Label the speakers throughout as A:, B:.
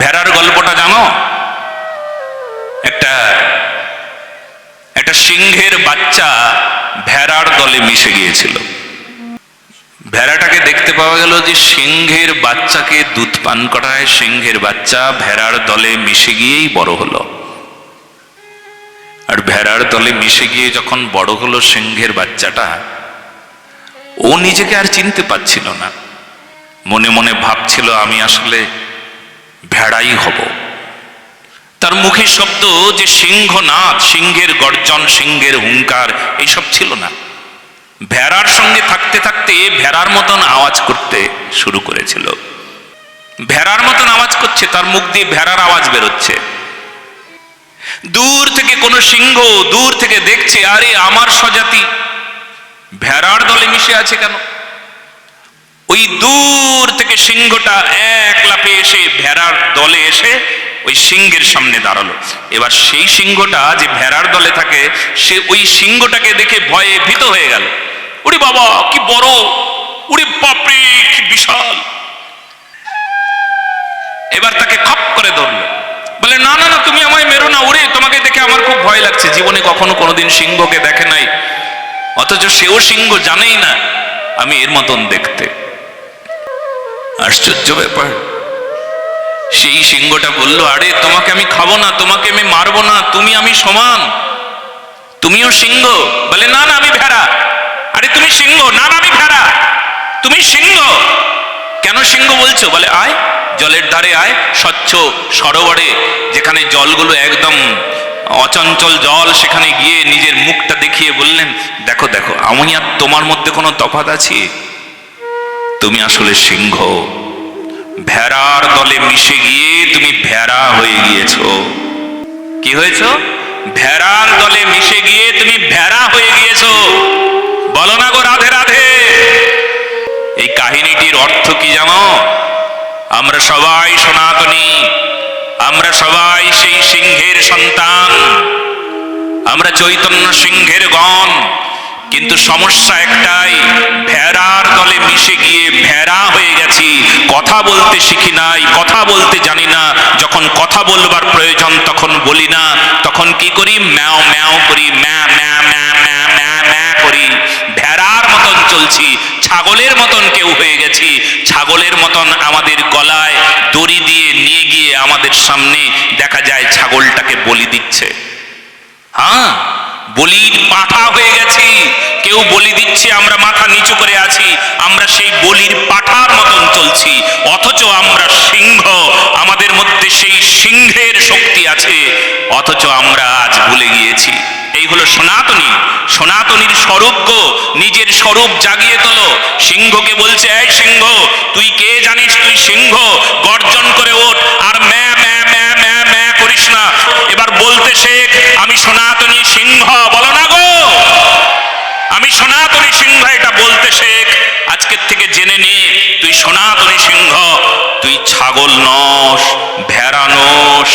A: ভেড়ার গল্পটা জানো? একটা একটা সিংহের বাচ্চা ভেড়ার দলে মিশে গিয়েছিল। ভেড়াটাকে দেখতে পাওয়া গেল যে সিংহের বাচ্চাকে দুধ পান করায় সিংহের বাচ্চা ভেড়ার দলে মিশে গিয়েই বড় হলো। আর ভেড়ার দলে মিশে গিয়ে যখন বড় হলো সিংহের বাচ্চাটা, ও নিজেকে আর চিনতে পারছিল না। মনে মনে ভাবছিল, আমি আসলে ভেড়াই হব। তার মুখে শব্দ যে সিংহনাথ সিংহের গর্জন, সিংহের হুঙ্কার এইসব ছিল না। ভেড়ার সঙ্গে থাকতে থাকতে ভেড়ার মতন আওয়াজ করতে শুরু করেছিল। ভেড়ার মতন আওয়াজ করছে, তার মুখ দিয়ে ভেড়ার আওয়াজ বেরোচ্ছে। দূর থেকে কোনো সিংহ দূর থেকে দেখছে, আরে আমার স্বজাতি, ভেড়ার দলে মিশে আছে কেন? ওই দূর থেকে সিংহটা এক লাফে এসে ভেড়ার দলে এসে ওই সিংহের সামনে দাঁড়াল। এবার সেই সিংহটা যে ভেড়ার দলে থাকে, সে ওই সিংহটাকে দেখে ভয়ে ভীত হয়ে গেল। ওরে বাবা, কি বড়! ওরে বাপরে, কি বিশাল! এবার তাকে খপ করে ধরলো। বলে, না না না, তুমি আমায় মেরো না, ওরে, তোমাকে দেখে আমার খুব ভয় লাগছে। জীবনে কখনো কোনোদিন সিংহকে দেখে নাই। অথচ সেও সিংহ জানেই না, আমি এর মতন দেখতে। আশ্চর্য ব্যাপার। সেই সিংহটা বলল, আরে, তোমাকে আমি খাব না, তোমাকে আমি মারবো না, তুমি আমি সমান। তুমিও সিংহ? বলে, না না, আমি ভেড়া। আরে, তুমি সিংহ? না না, আমি ভেড়া। তুমি সিংহ? কেন সিংহ বলছো? বলে, আয়, জলের ধারে আয়, স্বচ্ছ সরোবরে, যেখানে জলগুলো একদম অচঞ্চল জল, সেখানে গিয়ে নিজের মুখটা দেখিয়ে বললেন, দেখো দেখো, আমি আর তোমার মধ্যে কোনো তফাৎ আছে? তুমি আসলে সিংহ। ভেড়ার দলে মিশে গিয়ে তুমি ভেড়া হয়ে গিয়েছো। কি হয়েছ? ভেড়ার দলে মিশে গিয়ে তুমি ভেড়া হয়ে গিয়েছো। বলো না গো রাধে রাধে। এই কাহিনীটির অর্থ কি জানো? আমরা সবাই সনাতনী। আমরা সবাই সেই সিংহের সন্তান। আমরা চৈতন্য সিংহের গণ। কিন্তু সমস্যা একটাই, ভেড়ার দলে মিশে গিয়ে ভেড়া হয়ে গেছি, কথা বলতে শিখি নাই, কথা বলতে জানি না, যখন কথা বলবার প্রয়োজন তখন বলি না, তখন কি করি? ম্যাও ম্যাও করি, ম্যা ম্যা ম্যা ম্যা ম্যা ম্যা করি। ভেড়ার মতন চলছি, ছাগলের মতন কেউ হয়ে গেছি, ছাগলের মতন আমাদের গলায় দড়ি দিয়ে নিয়ে গিয়ে আমাদের সামনে দেখা যায় ছাগলটাকে বলি দিচ্ছে। হ্যাঁ বলির পাঠা হয়ে কেউ বলি দিচ্ছে, আমরা মাথা নিচু করে আছি, আমরা সেই বলির পাঠার মতন চলছি, অথচ আমরা সিংহ, আমাদের মধ্যে সেই সিংহের শক্তি আছে, অথচ আমরা আজ ভুলে গিয়েছি। এই হলো সনাতনী, সনাতনীর স্বরূপ গো নিজের স্বরূপ জাগিয়ে তোলো। সিংহকে বলছে, এই সিংহ, তুই কে জানিস, তুই সিংহ? গর্জন করে ওঠ, আর ম্যা ম্যা ম্যা ম্যা ম্যা করিস না। এবার বলতে শেখ, আমি সনাতনী সিংহ বলো না গো আমি সনাতনী সিংহ এটা বলতে শেখ আজকের থেকে জেনে নে, তুই সনাতনী সিংহ, তুই ছাগল নস, ভেড়া নস।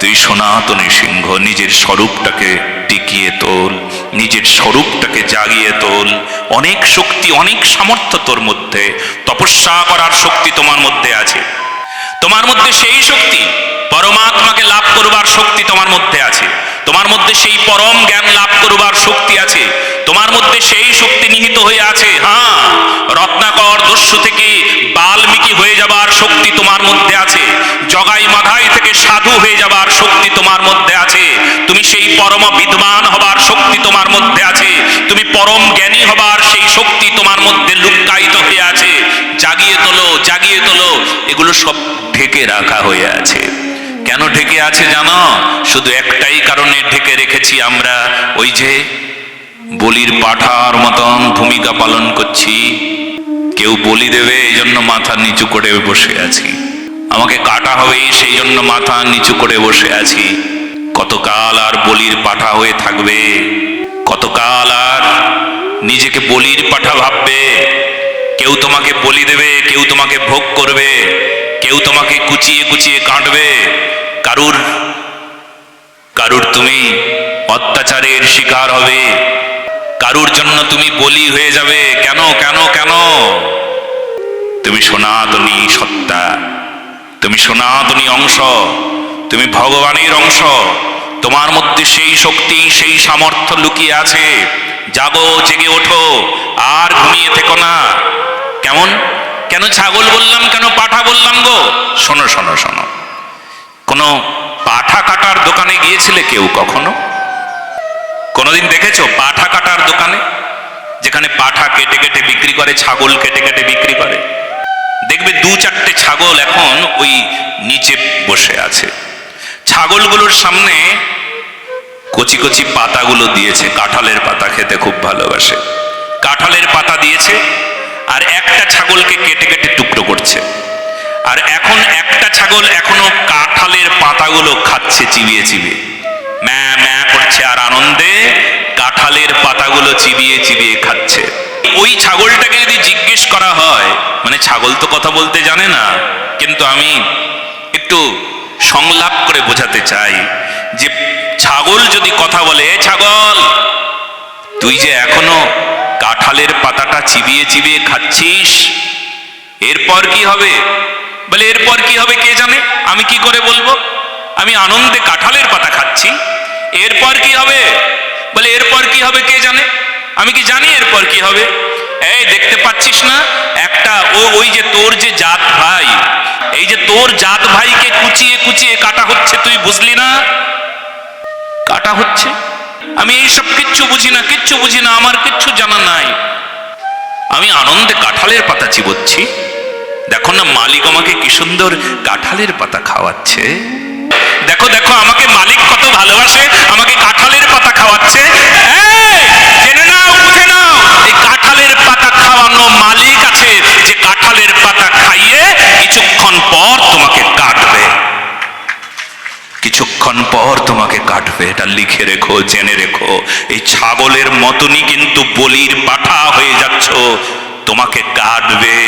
A: তুই সনাতনী সিংহ, নিজের স্বরূপটাকে টিকিয়ে তোল, নিজের স্বরূপটাকে জাগিয়ে তোল। অনেক শক্তি, অনেক সামর্থ্য তোর মধ্যে, তপস্যা করার শক্তি তোমার মধ্যে আছে। তোমার মধ্যে সেই শক্তি, পরমাত্মাকে লাভ করবার শক্তি তোমার মধ্যে আছে। তোমার মধ্যে সেই পরম জ্ঞান লাভ করবার শক্তি আছে। তোমার মধ্যে সেই শক্তি নিহিত হয়ে আছে। হ্যাঁ রত্নাকর দস্যু থেকে বাল্মীকি হয়ে যাবার শক্তি তোমার মধ্যে আছে। জগাই মাধাই থেকে সাধু হয়ে যাবার শক্তি তোমার মধ্যে আছে। তুমি সেই পরম বিদ্বান হবার শক্তি তোমার মধ্যে আছে। তুমি পরম জ্ঞানী হবার সেই শক্তি তোমার মধ্যে লুক্কায়িত হয়ে আছে। জাগিয়ে তোলো জাগিয়ে তোলো। এগুলো সব ঢেকে রাখা হয়ে আছে। কেন ঢেকে আছে জানো? শুধু একটাই কারণে ঢেকে রেখেছি আমরা। ওই যে বলির পাঠার মতন ভূমিকা পালন করছি। কেউ বলি দেবে, এই জন্য মাথা নিচু করে বসে আছি। আমাকে কাটা হবে, সেই জন্য মাথা নিচু করে বসে আছি। কতকাল আর বলির পাঠা হয়ে থাকবে? কতকাল আর নিজেকে বলির পাঠা ভাববে? কেউ তোমাকে বলি দেবে, কেউ তোমাকে ভোগ করবে, কেউ তোমাকে কুচিয়ে কুচিয়ে কাটবে কারুর কারুর তুমি অত্যাচারের শিকার হবে। কারুর জন্য তুমি বলি হয়ে যাবে? কেন কেন কেন? তুমি সনাতনী সত্তা। তুমি সনাতনী অংশ। তুমি ভগবানের অংশ। তোমার মধ্যে সেই শক্তি, সেই সামর্থ্য লুকিয়ে আছে। জাগো, জেগে ওঠো। আর ঘুমিয়ে থেকো না। কেমন? কেন ছাগল বললাম, কেন পাঠা বললাম গো? শোনো শোনো শোনো। কোনো পাঠা কাটার দোকানে গিয়েছিলে কেউ কখনো? কোনোদিন দেখেছ? পাঠা দোকানে, যেখানে পাঠা কেটে কেটে বিক্রি করে, ছাগল কেটে কেটে বিক্রি করে। দেখবে দু চারটে ছাগল এখন ওই নিচে বসে আছে। ছাগলগুলোর সামনে কচি কচি পাতাগুলো দিয়েছে, কাঁঠালের পাতা খেতে খুব ভালোবাসে। কাঁঠালের পাতা দিয়েছে, আর একটা ছাগলকে কেটে কেটে টুকরো করছে। আর এখন একটা ছাগল এখনও কাঁঠালের পাতাগুলো খাচ্ছে, চিবিয়ে চিবিয়ে। ম্যা ম্যা করছে আর আনন্দে কাঁঠালের পাতাগুলো চিবিয়ে চিবিয়ে খাচ্ছে। ওই ছাগলটাকে যদি জিজ্ঞেস করা হয় মানে ছাগল তো কথা বলতে জানে না, কিন্তু আমি একটু সংলাপ করে বোঝাতে চাই যে ছাগল যদি কথা বলে, "এ ছাগল, তুই যে এখনও কাঁঠালের পাতাটা চিবিয়ে চিবিয়ে খাচ্ছিস? এরপর কি হবে? বলে, এরপর কি হবে কে জানে? আমি কি করে বলব? আমি আনন্দে কাঁঠালের পাতা খাচ্ছি। এরপর কি হবে? বলে এরপর কি হবে কে জানে? আমি কি জানি এরপর কি হবে? এই দেখতে পাচ্ছিস না? একটা ও, ওই যে তোর যে জাত ভাই, এই যে তোর জাত ভাইকে কুচিয়ে কুচিয়ে কাটা হচ্ছে, তুই বুঝলি না? কাটা হচ্ছে? আমি এইসব কিচ্ছু বুঝি না, কিচ্ছু বুঝি না, আমার কিচ্ছু জানা নাই। আমি আনন্দে কাঁঠালের পাতা চিবোচ্ছি। দেখো না, মালিক আমাকে কি সুন্দর কাঁঠালের পাতা খাওয়াচ্ছে। দেখো দেখো, আমাকে মালিক কত ভালোবাসে, আমাকে কাঁঠালের পাতা জেনে নাও, বুঝে নাও এই কাঁঠালের পাতা খাওয়ানো মালিক আছে, যে কাঁঠালের পাতা খাইয়ে কিছুক্ষণ পর তোমাকে কাটবে। কিছুক্ষণ পর তোমাকে কাটবে, এটা লিখে রেখো, জেনে রেখো। এই ছাগলের মতনই কিন্তু বলির পাঠা হয়ে যাচ্ছ, তোমাকে কাটবে।